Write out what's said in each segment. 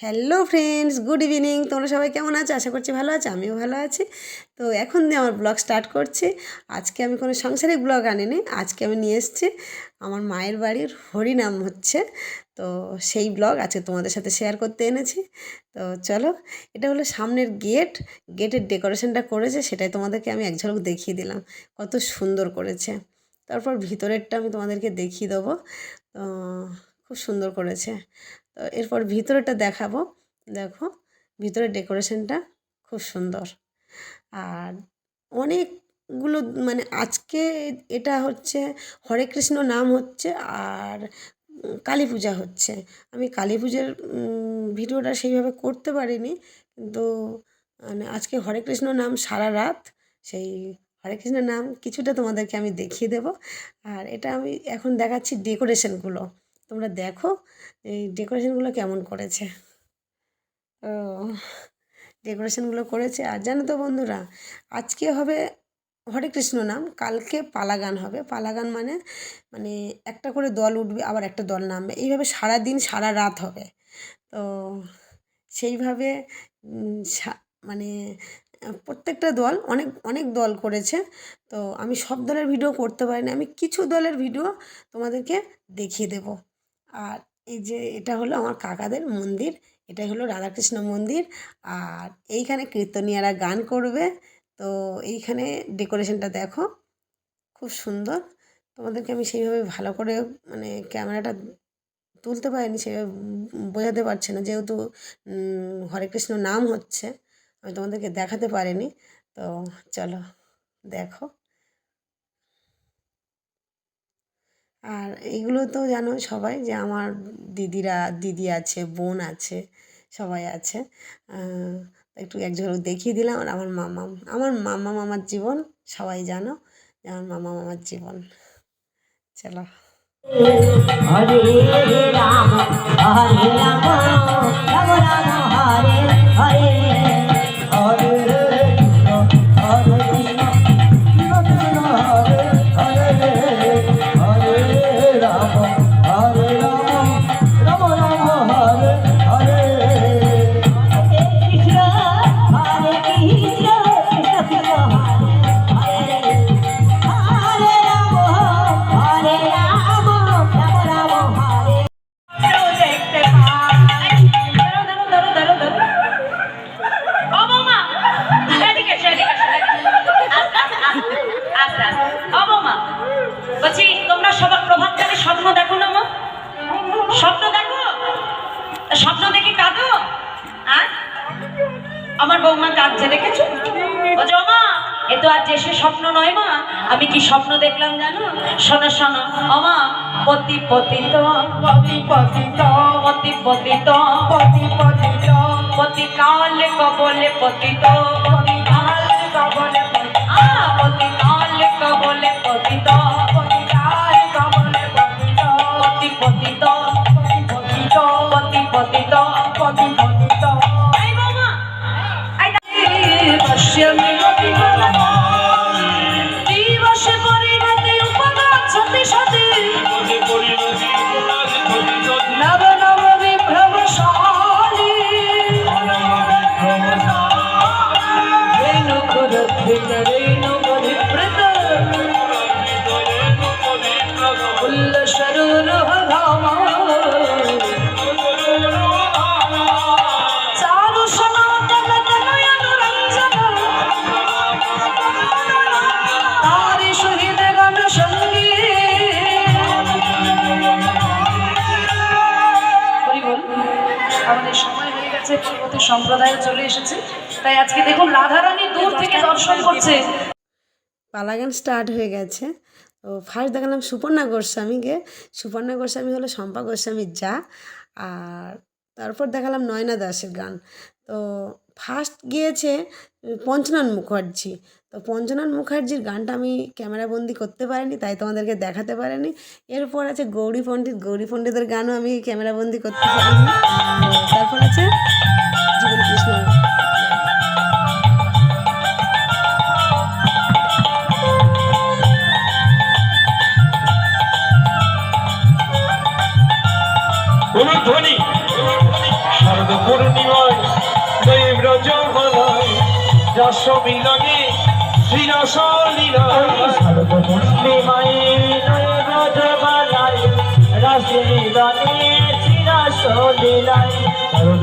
Hello friends, good evening. তোমরা সবাই কেমন আছো? আশা করছি ভালো আছো, আমিও ভালো আছি। তো এখন দিয়ে আমার ব্লগ স্টার্ট করছি। আজকে আমি কোনো সাংসারিক ব্লগ আনিনি, আজকে আমি নিয়ে এসেছি আমার মায়ের বাড়ির হরিনাম হচ্ছে। তো সেই ব্লগ আজকে তোমাদের সাথে শেয়ার করতে এনেছি। তো চলো, এটা হলো সামনের গেট। গেটের ডেকোরেশনটা করেছে, সেটাই তোমাদেরকে আমি এক ঝলক দেখিয়ে দিলাম। কত সুন্দর করেছে। তারপর ভিতরেরটা আমি তোমাদেরকে দেখিয়ে দেবো। তো খুব সুন্দর করেছে। তো এরপর ভিতরেটা দেখাবো। দেখো, ভিতরের ডেকোরেশনটা খুব সুন্দর। আর অনেকগুলো মানে আজকে এটা হচ্ছে হরে কৃষ্ণ নাম হচ্ছে আর কালী পূজা হচ্ছে। আমি কালী পুজোর ভিডিওটা সেইভাবে করতে পারিনি, কিন্তু মানে আজকে হরে কৃষ্ণ নাম সারা রাত, সেই হরে কৃষ্ণ নাম কিছুটা তোমাদেরকে আমি দেখিয়ে দেব। আর এটা আমি এখন দেখাচ্ছি ডেকোরেশনগুলো। তোমরা দেখো, এই ডেকোরেশনগুলো কেমন করেছে। ও ডেকোরেশনগুলো করেছে। আর জানো তো বন্ধুরা, আজকে হবে হরে কৃষ্ণ নাম, কালকে পালা গান হবে। পালা গান মানে মানে একটা করে দল উঠবে, আবার একটা দল নামবে। এইভাবে সারা দিন সারা রাত হবে। তো সেইভাবে মানে প্রত্যেকটা দল, অনেক অনেক দল করেছে। তো আমি সব দলের ভিডিও করতে পারিনি। আমি কিছু দলের ভিডিও তোমাদেরকে দেখিয়ে দেব। আর এই যে এটা হলো আমার কাকাদের মন্দির, এটাই হলো রাধাকৃষ্ণ মন্দির। আর এইখানে কীর্তনিয়ারা গান করবে। তো এইখানে ডেকোরেশনটা দেখো, খুব সুন্দর। তোমাদেরকে আমি সেইভাবে ভালো করে মানে ক্যামেরাটা তুলতে পারিনি, সেভাবে বোঝাতে পারছি না, যেহেতু হরে কৃষ্ণ নাম হচ্ছে, আমি তোমাদেরকে দেখাতে পারিনি। তো চলো, দেখো। আর এগুলো তো জানো সবাই যে আমার দিদিরা, দিদি আছে, বোন আছে, সবাই আছে। একটু এক ঝলক দেখিয়ে দিলাম আর আমার মামা আমার মামা মামার জীবন সবাই জানো যে আমার মামা মামার জীবন। চলো। হরে রাম হরে রাম রাম, হরে হরে হরে। স্বপ্ন নয় মা। আমি কি স্বপ্ন দেখলাম জানো? শোনো শোনো। অমা পতি পতিত পতি পতিত পতি পতিত পতি পতিত পতি কালে কবলে পতিত পতি কালে কবলে সম্প্রদায়ে চলে এসেছে। তাই আজকে দেখুন রাধারানী দূর থেকে দর্শন করছে। পালাগান স্টার্ট হয়ে গেছে। তো ফার্স্ট দেখালাম সুপর্ণা গোস্বামীকে। সুপর্ণা গোস্বামী হলো শম্পা গোস্বামীর যা। আর তারপর দেখালাম নয়না দাসের গান। তো ফার্স্ট গিয়েছে পঞ্চনন মুখার্জি। তো পঞ্চনন মুখার্জির গানটা আমি ক্যামেরাবন্দি করতে পারিনি তাই তোমাদেরকে দেখাতে পারিনি। এরপর আছে গৌরী পণ্ডিত। গৌরী পণ্ডিতের গানও আমি ক্যামেরাবন্দি করতে পারিনি। তারপর আছে কৃষ্ণ কোন ধ্বনি সর্ব পূর্ণিমায় জয় ব্রজ বলয় রস মিলনে শ্রীরস লীলা শারদ পূর্ণিমায় নয় ব্রজ বালাই রাস মিলনে লীলায় শারদ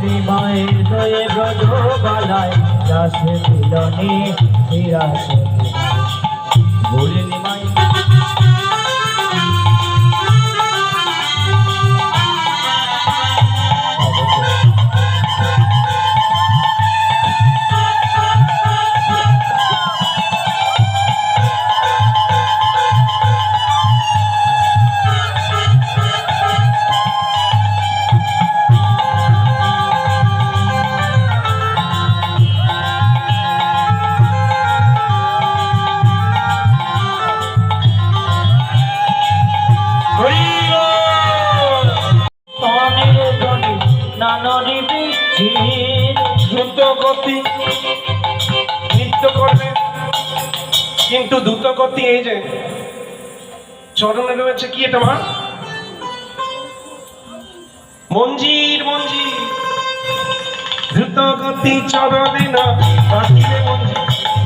পূর্ণিমায় লয়ে ব্রজ মালাই রাশি মিলনে শ্রীরাশি পূর্ণিমায় দ্রুত গতি। নৃত্য করবে কিন্তু দ্রুত গতি এই যে চরণে রয়েছে কি এটা মা? মঞ্জির মঞ্জির। দ্রুত গতি চরণে না বাঁধিবে মঞ্জির।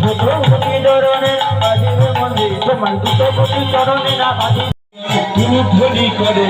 ভগবতী চরণে বাজিবে মন্দির তোমার দুটো কোটি চরণে না করে।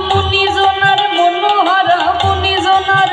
কত মুনি জনার মনোহরা মুনি জনার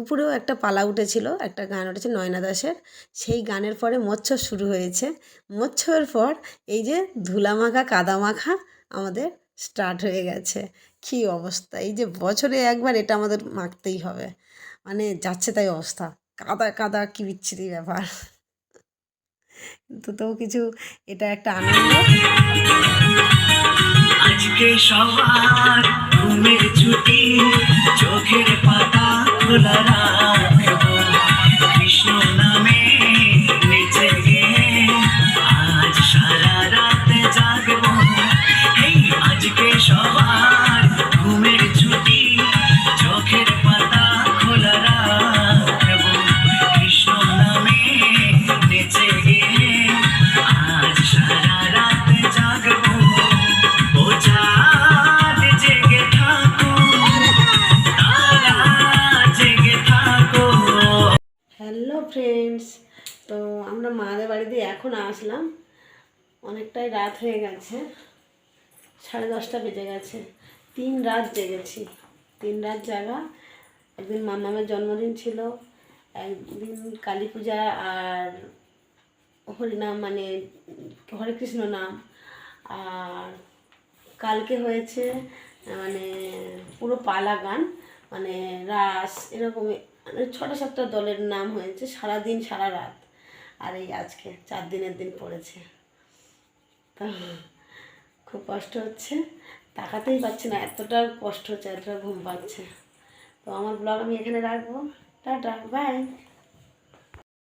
দুপুরেও একটা পালা উঠেছিল, একটা গান উঠেছে নয়না দাসের। সেই গানের পরে মৎস্য শুরু হয়েছে। মৎস্যের পর এই যে ধুলা মাখা কাদা মাখা আমাদের স্টার্ট হয়ে গেছে। কী অবস্থা! এই যে বছরে একবার এটা আমাদের মাখতেই হবে। মানে যাচ্ছে তাই অবস্থা। কাদা কাদা কী বিচ্ছিরি ব্যাপার। কিন্তু তো কিছু এটা একটা আনন্দ। আজকে সবার ঘুমের ছুটি, চোখের পাতা గులరా এখন আসলাম। অনেকটাই রাত হয়ে গেছে। সাড়ে দশটা বেজে গেছে। তিন রাত জেগেছি। তিন রাত জাগা। একদিন মামামের জন্মদিন ছিল। একদিন কালী পূজা আর হরিনাম মানে হরে কৃষ্ণ নাম। আর কালকে হয়েছে মানে পুরো পালা গান মানে রাস এরকম মানে ছটা সাতটা দলের নাম হয়েছে সারা দিন সারা রাত। আর এই আজকে চার দিনের দিন পড়েছে। তা খুব কষ্ট হচ্ছে। তাকাতেই পাচ্ছি না এতটা কষ্ট হচ্ছে, এতটা ঘুম পাচ্ছে। তো আমার ব্লগ আমি এখানে রাখব। Tata bye